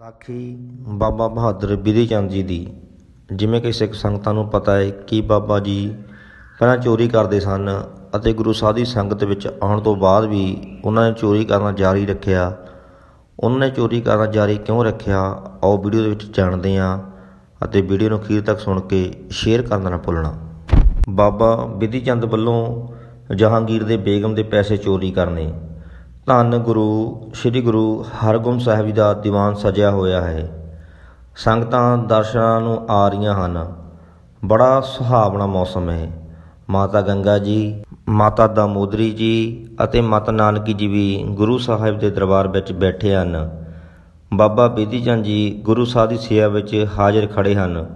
ਸਾਖੀ। ਬਾਬਾ ਬਹਾਦਰ ਬਿਧੀ ਚੰਦ ਜੀ ਦੀ। ਜਿਵੇਂ ਕਿ ਸਿੱਖ ਸੰਗਤਾਂ ਨੂੰ ਪਤਾ ਹੈ ਕਿ ਬਾਬਾ ਜੀ ਪਹਿਲਾਂ ਚੋਰੀ ਕਰਦੇ ਸਨ ਅਤੇ ਗੁਰੂ ਸਾਹਿਬ ਦੀ ਸੰਗਤ ਵਿੱਚ ਆਉਣ ਤੋਂ ਬਾਅਦ ਵੀ ਉਹਨਾਂ ਨੇ ਚੋਰੀ ਕਰਨਾ ਜਾਰੀ ਰੱਖਿਆ। ਉਹਨਾਂ ਨੇ ਚੋਰੀ ਕਰਨਾ ਜਾਰੀ ਕਿਉਂ ਰੱਖਿਆ? ਆਓ ਵੀਡੀਓ ਦੇ ਵਿੱਚ ਜਾਣਦੇ ਹਾਂ ਅਤੇ ਵੀਡੀਓ ਨੂੰ ਅਖੀਰ ਤੱਕ ਸੁਣ ਕੇ ਸ਼ੇਅਰ ਕਰਨਾ ਨਾ ਭੁੱਲਣਾ। ਬਾਬਾ ਬਿਧੀ ਚੰਦ ਵੱਲੋਂ ਜਹਾਂਗੀਰ ਦੇ ਬੇਗਮ ਦੇ ਪੈਸੇ ਚੋਰੀ ਕਰਨੇ। ਧੰਨ ਗੁਰੂ, ਸ੍ਰੀ ਗੁਰੂ ਹਰਗੋਬਿੰਦ ਸਾਹਿਬ ਜੀ ਦਾ ਦੀਵਾਨ ਸਜਿਆ ਹੋਇਆ ਹੈ। ਸੰਗਤਾਂ, ਦਰਸ਼ਨਾਂ ਨੂੰ ਆ ਰਹੀਆਂ ਹਨ। ਬੜਾ ਸੁਹਾਵਣਾ ਮੌਸਮ ਹੈ। ਮਾਤਾ ਗੰਗਾ ਜੀ, ਮਾਤਾ ਦਾਮੋਦਰੀ ਜੀ ਅਤੇ ਮਾਤਾ ਨਾਨਕੀ ਜੀ ਵੀ ਗੁਰੂ ਸਾਹਿਬ ਦੇ ਦਰਬਾਰ ਵਿੱਚ ਬੈਠੇ ਹਨ। ਬਾਬਾ ਬੇਦੀ ਚੰਦ ਜੀ ਗੁਰੂ ਸਾਹਿਬ ਦੀ ਸੇਵਾ ਵਿੱਚ ਹਾਜ਼ਰ ਖੜੇ ਹਨ।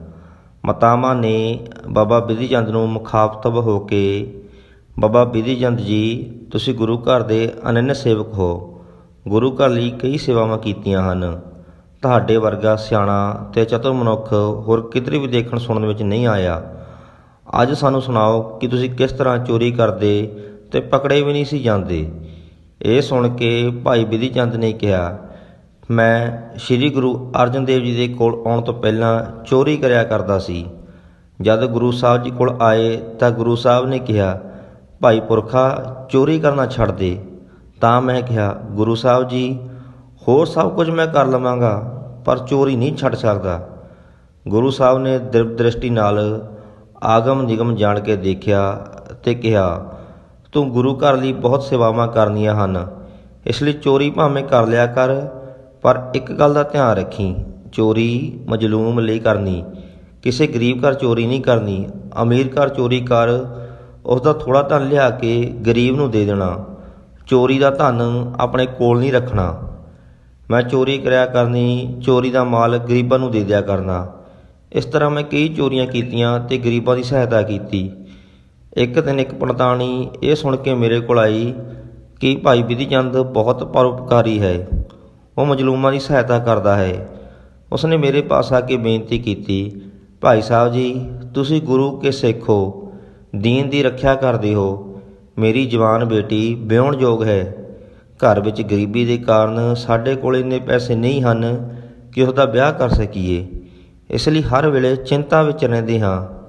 ਮਾਤਾਵਾਂ ਨੇ ਬਾਬਾ ਬਿਧੀ ਚੰਦ ਨੂੰ ਮੁਖਾਤਬ ਹੋ ਕੇ ਬਾਬਾ ਬਿਧੀ ਚੰਦ ਜੀ, ਤੁਸੀਂ ਗੁਰੂ ਘਰ ਦੇ ਅਨੰਨ ਸੇਵਕ ਹੋ। ਗੁਰੂ ਘਰ ਲਈ ਕਈ ਸੇਵਾਵਾਂ ਕੀਤੀਆਂ ਹਨ। ਤੁਹਾਡੇ ਵਰਗਾ ਸਿਆਣਾ ਤੇ ਚਤੁਰ ਮਨੁੱਖ ਹੋਰ ਕਿਧਰੇ ਵੀ ਦੇਖਣ ਸੁਣਨ ਵਿੱਚ ਨਹੀਂ ਆਇਆ। ਅੱਜ ਸਾਨੂੰ ਸੁਣਾਓ ਕਿ ਤੁਸੀਂ ਕਿਸ ਤਰ੍ਹਾਂ ਚੋਰੀ ਕਰਦੇ ਤੇ ਪਕੜੇ ਵੀ ਨਹੀਂ ਸੀ ਜਾਂਦੇ। ਇਹ ਸੁਣ ਕੇ ਭਾਈ ਬਿਧੀ ਚੰਦ ਨੇ ਕਿਹਾ, ਮੈਂ ਸ੍ਰੀ ਗੁਰੂ ਅਰਜਨ ਦੇਵ ਜੀ ਦੇ ਕੋਲ ਆਉਣ ਤੋਂ ਪਹਿਲਾਂ ਚੋਰੀ ਕਰਿਆ ਕਰਦਾ ਸੀ। ਜਦ ਗੁਰੂ ਸਾਹਿਬ ਜੀ ਕੋਲ ਆਏ ਤਾਂ ਗੁਰੂ ਸਾਹਿਬ ਨੇ ਕਿਹਾ ਭਾਈ ਪੁਰਖਾ ਚੋਰੀ ਕਰਨਾ ਛੱਡ ਦੇ। ਤਾਂ ਮੈਂ ਕਿਹਾ, ਗੁਰੂ ਸਾਹਿਬ ਜੀ, ਹੋਰ ਸਭ ਕੁਝ ਮੈਂ ਕਰ ਲਵਾਂਗਾ, ਪਰ ਚੋਰੀ ਨਹੀਂ ਛੱਡ ਸਕਦਾ। ਗੁਰੂ ਸਾਹਿਬ ਨੇ ਦਿਰਬ ਦ੍ਰਿਸ਼ਟੀ ਨਾਲ ਆਗਮ ਨਿਗਮ ਜਾਣ ਕੇ ਦੇਖਿਆ ਤੇ ਕਿਹਾ, ਤੂੰ ਗੁਰੂ ਘਰ ਲਈ ਬਹੁਤ ਸੇਵਾਵਾਂ ਕਰਨੀਆਂ ਹਨ। ਇਸ ਲਈ ਚੋਰੀ ਭਾਵੇਂ ਕਰ ਲਿਆ ਕਰ, ਪਰ ਇੱਕ ਗੱਲ ਦਾ ਧਿਆਨ ਰੱਖੀ। ਚੋਰੀ ਮਜਲੂਮ ਲਈ ਕਰਨੀ। ਕਿਸੇ ਗਰੀਬ ਘਰ ਚੋਰੀ ਨਹੀਂ ਕਰਨੀ। ਅਮੀਰ ਘਰ ਚੋਰੀ ਕਰ ਉਸ ਦਾ ਥੋੜਾ ਧਨ ਲਿਆ ਕੇ ਗਰੀਬ ਨੂੰ ਦੇ ਦੇਣਾ। ਚੋਰੀ ਦਾ ਧਨ ਆਪਣੇ ਕੋਲ ਨਹੀਂ ਰੱਖਣਾ। ਮੈਂ ਚੋਰੀ ਕਰਿਆ ਕਰਨੀ, ਚੋਰੀ ਦਾ ਮਾਲ ਗਰੀਬਾਂ ਨੂੰ ਦੇ ਦਿਆ ਕਰਨਾ। ਇਸ ਤਰ੍ਹਾਂ ਮੈਂ ਕਈ ਚੋਰੀਆਂ ਕੀਤੀਆਂ ਤੇ ਗਰੀਬਾਂ ਦੀ ਸਹਾਇਤਾ ਕੀਤੀ। ਇੱਕ ਦਿਨ ਇੱਕ ਪੰਡਤਾਣੀ ਇਹ ਸੁਣ ਕੇ ਮੇਰੇ ਕੋਲ ਆਈ ਕਿ ਭਾਈ ਵਿਧੀ ਚੰਦ ਬਹੁਤ ਪਰਉਪਕਾਰੀ ਹੈ। ਉਹ ਮਜਲੂਮਾਂ ਦੀ ਸਹਾਇਤਾ ਕਰਦਾ ਹੈ। ਉਸਨੇ ਮੇਰੇ ਪਾਸ ਆ ਕੇ ਬੇਨਤੀ ਕੀਤੀ, ਭਾਈ ਸਾਹਿਬ ਜੀ, ਤੁਸੀਂ ਗੁਰੂ ਕੇ ਸਿੱਖ ਹੋ। ਦੀਨ ਦੀ ਰੱਖਿਆ ਕਰਦੇ ਹੋ। ਮੇਰੀ ਜਵਾਨ ਬੇਟੀ ਵਿਆਹੁਣ ਯੋਗ ਹੈ। ਘਰ ਵਿੱਚ ਗਰੀਬੀ ਦੇ ਕਾਰਨ ਸਾਡੇ ਕੋਲ ਇੰਨੇ ਪੈਸੇ ਨਹੀਂ ਹਨ ਕਿ ਉਸ ਦਾ ਵਿਆਹ ਕਰ ਸਕੀਏ। ਇਸ ਲਈ ਹਰ ਵੇਲੇ ਚਿੰਤਾ ਵਿੱਚ ਰਹਿੰਦੇ ਹਾਂ।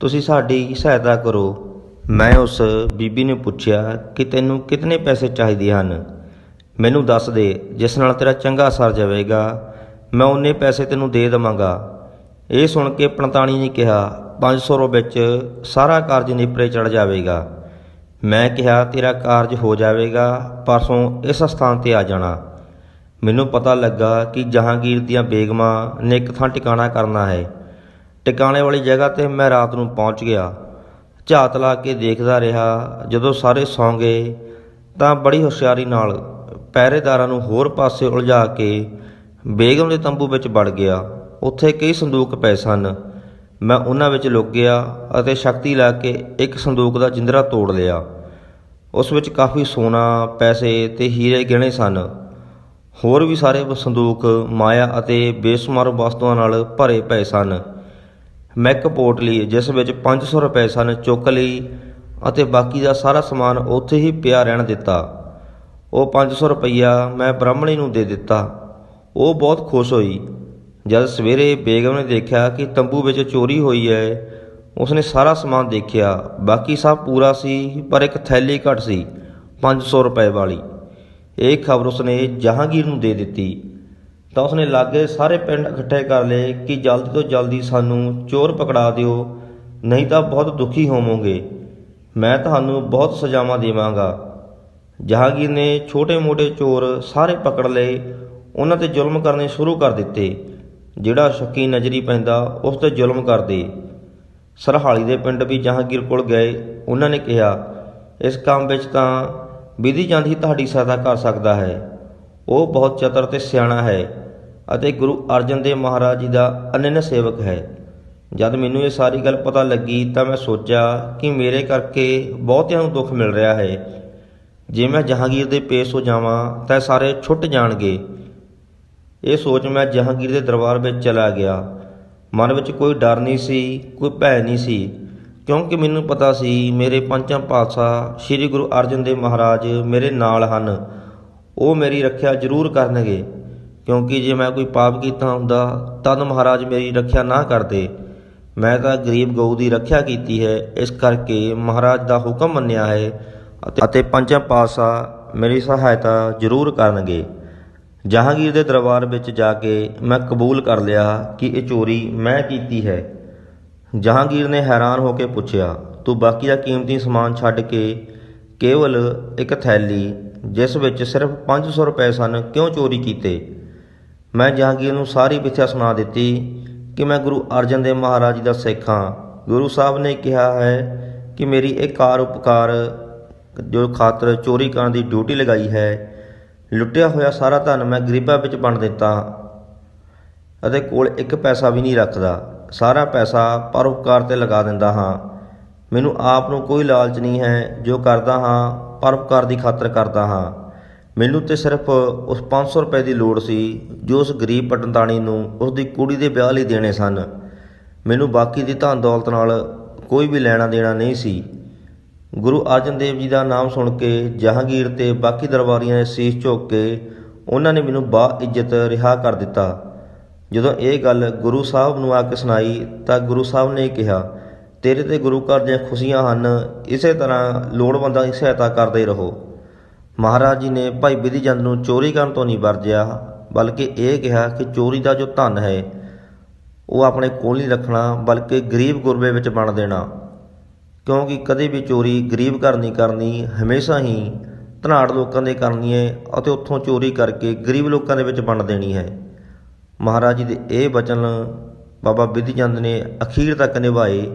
ਤੁਸੀਂ ਸਾਡੀ ਸਹਾਇਤਾ ਕਰੋ। ਮੈਂ ਉਸ ਬੀਬੀ ਨੂੰ ਪੁੱਛਿਆ ਕਿ ਤੈਨੂੰ ਕਿੰਨੇ ਪੈਸੇ ਚਾਹੀਦੇ ਹਨ? ਮੈਨੂੰ ਦੱਸ ਦੇ, ਜਿਸ ਨਾਲ ਤੇਰਾ ਚੰਗਾ ਸਰ ਜਾਵੇਗਾ। ਮੈਂ ਉਹਨੇ ਪੈਸੇ ਤੈਨੂੰ ਦੇ ਦੇਵਾਂਗਾ। ਇਹ ਸੁਣ ਕੇ 45 ਨੇ ਕਿਹਾ 500 ਰੁਪਏ ਵਿੱਚ ਸਾਰਾ ਕਾਰਜ ਨੇਪਰੇ ਚੜ ਜਾਵੇਗਾ। ਮੈਂ ਕਿਹਾ, ਤੇਰਾ ਕਾਰਜ ਹੋ ਜਾਵੇਗਾ, ਪਰਸੋਂ ਇਸ ਸਥਾਨ ਤੇ ਆ ਜਾਣਾ। ਮੈਨੂੰ ਪਤਾ ਲੱਗਾ ਕਿ ਜਹਾਂਗੀਰ ਦੀਆਂ ਬੇਗਮਾਂ ਨੇ ਇੱਕ ਥਾਂ ਟਿਕਾਣਾ ਕਰਨਾ ਹੈ। ਟਿਕਾਣੇ ਵਾਲੀ ਜਗ੍ਹਾ ਤੇ ਮੈਂ ਰਾਤ ਨੂੰ ਪਹੁੰਚ ਗਿਆ। ਝਾਤ ਲਾ ਕੇ ਦੇਖਦਾ ਰਿਹਾ। ਜਦੋਂ ਸਾਰੇ ਸੌਂ ਗਏ, ਤਾਂ ਬੜੀ ਹੁਸ਼ਿਆਰੀ ਨਾਲ ਪਹਿਰੇਦਾਰਾਂ ਨੂੰ ਹੋਰ ਪਾਸੇ ਉਲਝਾ ਕੇ ਬੇਗਮ ਦੇ ਤੰਬੂ ਵਿੱਚ ਵੜ ਗਿਆ। ਉੱਥੇ ਕਈ ਸੰਦੂਕ ਪਏ ਸਨ। ਮੈਂ ਉਹਨਾਂ ਵਿੱਚ ਲੁਕ ਗਿਆ ਅਤੇ ਸ਼ਕਤੀ ਲਾ ਕੇ ਇੱਕ ਸੰਦੂਕ ਦਾ ਜਿੰਦਰਾ ਤੋੜ ਲਿਆ। ਉਸ ਵਿੱਚ ਕਾਫੀ ਸੋਨਾ, ਪੈਸੇ ਤੇ ਹੀਰੇ ਗਹਿਣੇ ਸਨ। ਹੋਰ ਵੀ ਸਾਰੇ ਸੰਦੂਕ ਮਾਇਆ ਅਤੇ ਬੇਸ਼ੁਮਾਰ ਵਸਤੂਆਂ ਨਾਲ ਭਰੇ ਪਏ ਸਨ। ਮੈਂ ਇੱਕ ਪੋਟਲੀ ਜਿਸ ਵਿੱਚ 500 ਰੁਪਏ ਸਨ, ਚੁੱਕ ਲਈ ਅਤੇ ਬਾਕੀ ਦਾ ਸਾਰਾ ਸਮਾਨ ਉੱਥੇ ਹੀ ਪਿਆ ਰਹਿਣ ਦਿੱਤਾ। ਉਹ 500 ਰੁਪਈਆ ਮੈਂ ਬ੍ਰਾਹਮਣੀ ਨੂੰ ਦੇ ਦਿੱਤਾ। ਉਹ ਬਹੁਤ ਖੁਸ਼ ਹੋਈ। ਜਦ ਸਵੇਰੇ ਬੇਗਮ ਨੇ ਦੇਖਿਆ ਕਿ ਤੰਬੂ ਵਿੱਚ ਚੋਰੀ ਹੋਈ ਹੈ, ਉਸਨੇ ਸਾਰਾ ਸਮਾਨ ਦੇਖਿਆ। ਬਾਕੀ ਸਭ ਪੂਰਾ ਸੀ, ਪਰ ਇੱਕ ਥੈਲੀ ਘੱਟ ਸੀ 500 ਰੁਪਏ ਵਾਲੀ। ਇਹ ਖਬਰ ਉਸਨੇ ਜਹਾਂਗੀਰ ਨੂੰ ਦੇ ਦਿੱਤੀ। ਤਾਂ ਉਸਨੇ ਲਾਗੇ ਸਾਰੇ ਪਿੰਡ ਇਕੱਠੇ ਕਰ ਲਏ ਕਿ ਜਲਦੀ ਤੋਂ ਜਲਦੀ ਸਾਨੂੰ ਚੋਰ ਪਕੜਾ ਦਿਓ, ਨਹੀਂ ਤਾਂ ਬਹੁਤ ਦੁਖੀ ਹੋਵੋਗੇ। ਮੈਂ ਤੁਹਾਨੂੰ ਬਹੁਤ ਸਜ਼ਾਵਾਂ ਦੇਵਾਂਗਾ। ਜਹਾਂਗੀਰ ਨੇ ਛੋਟੇ-ਮੋਟੇ ਚੋਰ ਸਾਰੇ ਪਕੜ ਲਏ, ਉਹਨਾਂ ਤੇ ਜ਼ੁਲਮ ਕਰਨੇ ਸ਼ੁਰੂ ਕਰ ਦਿੱਤੇ। ਜਿਹੜਾ ਸ਼ੱਕੀ ਨਜ਼ਰੀ ਪੈਂਦਾ, ਉਸ ਤੇ ਜ਼ੁਲਮ ਕਰਦੇ। ਸਰਹਾਲੀ ਦੇ ਪਿੰਡ ਵੀ ਜਹਾਂਗੀਰ ਕੋਲ ਗਏ, ਉਹਨਾਂ ਨੇ ਕਿਹਾ, ਇਸ ਕੰਮ ਵਿੱਚ ਤਾਂ ਵਿਧੀ ਜਾਂਦੀ ਤੁਹਾਡੀ ਸਹਾਇਤਾ ਕਰ ਸਕਦਾ ਹੈ। ਉਹ ਬਹੁਤ ਚਤਰ ਤੇ ਸਿਆਣਾ ਹੈ ਅਤੇ ਗੁਰੂ ਅਰਜਨ ਦੇਵ ਮਹਾਰਾਜ ਜੀ ਦਾ ਅਨੰਨ ਸੇਵਕ ਹੈ। ਜਦ ਮੈਨੂੰ ਇਹ ਸਾਰੀ ਗੱਲ ਪਤਾ ਲੱਗੀ ਤਾਂ ਮੈਂ ਸੋਚਿਆ ਕਿ ਮੇਰੇ ਕਰਕੇ ਬਹੁਤਿਆਂ ਨੂੰ ਦੁੱਖ ਮਿਲ ਰਿਹਾ ਹੈ। ਜੇ ਮੈਂ ਜਹਾਂਗੀਰ ਦੇ ਪੇਸ਼ ਹੋ ਜਾਵਾਂ, ਤਾਂ ਸਾਰੇ ਛੁੱਟ ਜਾਣਗੇ। ਇਹ ਸੋਚ ਮੈਂ ਜਹਾਂਗੀਰ ਦੇ ਦਰਬਾਰ ਵਿੱਚ ਚਲਾ ਗਿਆ। ਮਨ ਵਿੱਚ ਕੋਈ ਡਰ ਨਹੀਂ ਸੀ, ਕੋਈ ਭੈ ਨਹੀਂ ਸੀ। ਕਿਉਂਕਿ ਮੈਨੂੰ ਪਤਾ ਸੀ, ਮੇਰੇ ਪੰਚਮ ਪਾਤਸ਼ਾਹ ਸ੍ਰੀ ਗੁਰੂ ਅਰਜਨ ਦੇਵ ਮਹਾਰਾਜ ਮੇਰੇ ਨਾਲ ਹਨ। ਉਹ ਮੇਰੀ ਰੱਖਿਆ ਜ਼ਰੂਰ ਕਰਨਗੇ। ਕਿਉਂਕਿ ਜੇ ਮੈਂ ਕੋਈ ਪਾਪ ਕੀਤਾ ਹੁੰਦਾ, ਤਦ ਮਹਾਰਾਜ ਮੇਰੀ ਰੱਖਿਆ ਨਾ ਕਰਦੇ। ਮੈਂ ਤਾਂ ਗਰੀਬ ਗਊ ਦੀ ਰੱਖਿਆ ਕੀਤੀ ਹੈ, ਇਸ ਕਰਕੇ ਮਹਾਰਾਜ ਦਾ ਹੁਕਮ ਮੰਨਿਆ ਹੈ ਅਤੇ- ਅਤੇ ਪੰਚਮ ਪਾਤਸ਼ਾਹ ਮੇਰੀ ਸਹਾਇਤਾ ਜ਼ਰੂਰ ਕਰਨਗੇ। ਜਹਾਂਗੀਰ ਦੇ ਦਰਬਾਰ ਵਿੱਚ ਜਾ ਕੇ ਮੈਂ ਕਬੂਲ ਕਰ ਲਿਆ ਕਿ ਇਹ ਚੋਰੀ ਮੈਂ ਕੀਤੀ ਹੈ। ਜਹਾਂਗੀਰ ਨੇ ਹੈਰਾਨ ਹੋ ਕੇ ਪੁੱਛਿਆ, ਤੂੰ ਬਾਕੀ ਦਾ ਕੀਮਤੀ ਸਮਾਨ ਛੱਡ ਕੇ ਕੇਵਲ ਇੱਕ ਥੈਲੀ, ਜਿਸ ਵਿੱਚ ਸਿਰਫ 500 ਰੁਪਏ ਸਨ, ਕਿਉਂ ਚੋਰੀ ਕੀਤੇ? ਮੈਂ ਜਹਾਂਗੀਰ ਨੂੰ ਸਾਰੀ ਮਿੱਥਿਆ ਸੁਣਾ ਦਿੱਤੀ ਕਿ ਮੈਂ ਗੁਰੂ ਅਰਜਨ ਦੇਵ ਮਹਾਰਾਜ ਜੀ ਦਾ ਸਿੱਖ ਹਾਂ। ਗੁਰੂ ਸਾਹਿਬ ਨੇ ਕਿਹਾ ਹੈ ਕਿ ਮੇਰੀ ਇਹ ਕਾਰ ਉਪਕਾਰ ਜੋ ਖਾਤਰ ਚੋਰੀ ਕਰਨ ਦੀ ਡਿਊਟੀ ਲਗਾਈ ਹੈ ਲੁੱਟਿਆ ਹੋਇਆ ਸਾਰਾ ਧਨ ਮੈਂ ਗਰੀਬਾਂ ਵਿੱਚ ਵੰਡ ਦਿੱਤਾ ਅਤੇ ਕੋਲ ਇੱਕ ਪੈਸਾ ਵੀ ਨਹੀਂ ਰੱਖਦਾ। ਸਾਰਾ ਪੈਸਾ ਪਰਉਪਕਾਰ ਤੇ ਲਗਾ ਦਿੰਦਾ ਹਾਂ। ਮੈਨੂੰ ਆਪ ਨੂੰ ਕੋਈ ਲਾਲਚ ਨਹੀਂ ਹੈ ਜੋ ਕਰਦਾ ਹਾਂ, ਪਰਉਪਕਾਰ ਦੀ ਖਾਤਰ ਕਰਦਾ ਹਾਂ। ਮੈਨੂੰ ਤੇ ਸਿਰਫ ਉਸ 500 ਰੁਪਏ ਦੀ ਲੋੜ ਸੀ, ਜੋ ਉਸ ਗਰੀਬ ਪਟਨਤਾਣੀ ਨੂੰ ਉਸ ਦੀ ਕੁੜੀ ਦੇ ਵਿਆਹ ਲਈ ਦੇਣੇ ਸਨ। ਮੈਨੂੰ ਬਾਕੀ ਦੀ ਧਨ ਦੌਲਤ ਨਾਲ ਕੋਈ ਵੀ ਲੈਣਾ ਦੇਣਾ ਨਹੀਂ ਸੀ। ਗੁਰੂ ਅਰਜਨ ਦੇਵ ਜੀ ਦਾ ਨਾਮ ਸੁਣ ਕੇ ਜਹਾਂਗੀਰ ਤੇ ਬਾਕੀ ਦਰਬਾਰੀਆਂ ਨੇ ਸੀਸ ਝੋਕ ਕੇ ਉਹਨਾਂ ਨੇ ਮੈਨੂੰ ਬਾ ਇੱਜ਼ਤ ਰਿਹਾ ਕਰ ਦਿੱਤਾ। ਜਦੋਂ ਇਹ ਗੱਲ ਗੁਰੂ ਸਾਹਿਬ ਨੂੰ ਆ ਕੇ ਸੁਣਾਈ ਤਾਂ ਗੁਰੂ ਸਾਹਿਬ ਨੇ ਕਿਹਾ, ਤੇਰੇ ਤੇ ਗੁਰੂ ਘਰ ਦੀਆਂ ਖੁਸ਼ੀਆਂ ਹਨ, ਇਸੇ ਤਰ੍ਹਾਂ ਲੋੜਵੰਦਾਂ ਦੀ ਸਹਾਇਤਾ ਕਰਦੇ ਰਹੋ। ਮਹਾਰਾਜ ਜੀ ਨੇ ਭਾਈ ਬਿਧੀ ਚੰਦ ਨੂੰ ਚੋਰੀ ਕਰਨ ਤੋਂ ਨਹੀਂ ਵਰਜਿਆ, ਬਲਕਿ ਇਹ ਕਿਹਾ ਕਿ ਚੋਰੀ ਦਾ ਜੋ ਧਨ ਹੈ, ਉਹ ਆਪਣੇ ਕੋਲ ਨਹੀਂ ਰੱਖਣਾ, ਬਲਕਿ ਗਰੀਬ ਗੁਰਬੇ ਵਿੱਚ ਵੰਡ ਦੇਣਾ। ਕਿਉਂਕਿ ਕਦੇ ਵੀ ਚੋਰੀ ਗਰੀਬ ਘਰ ਨਹੀਂ ਕਰਨੀ, ਹਮੇਸ਼ਾ ਹੀ ਧਨਾੜ ਲੋਕਾਂ ਦੇ ਕਰਨੀ ਹੈ ਅਤੇ ਉੱਥੋਂ ਚੋਰੀ ਕਰਕੇ ਗਰੀਬ ਲੋਕਾਂ ਦੇ ਵਿੱਚ ਵੰਡ ਦੇਣੀ ਹੈ। ਮਹਾਰਾਜ ਜੀ ਦੇ ਇਹ ਬਚਨ ਬਾਬਾ ਬਿਧੀ ਚੰਦ ਨੇ ਅਖੀਰ ਤੱਕ ਨਿਭਾਏ।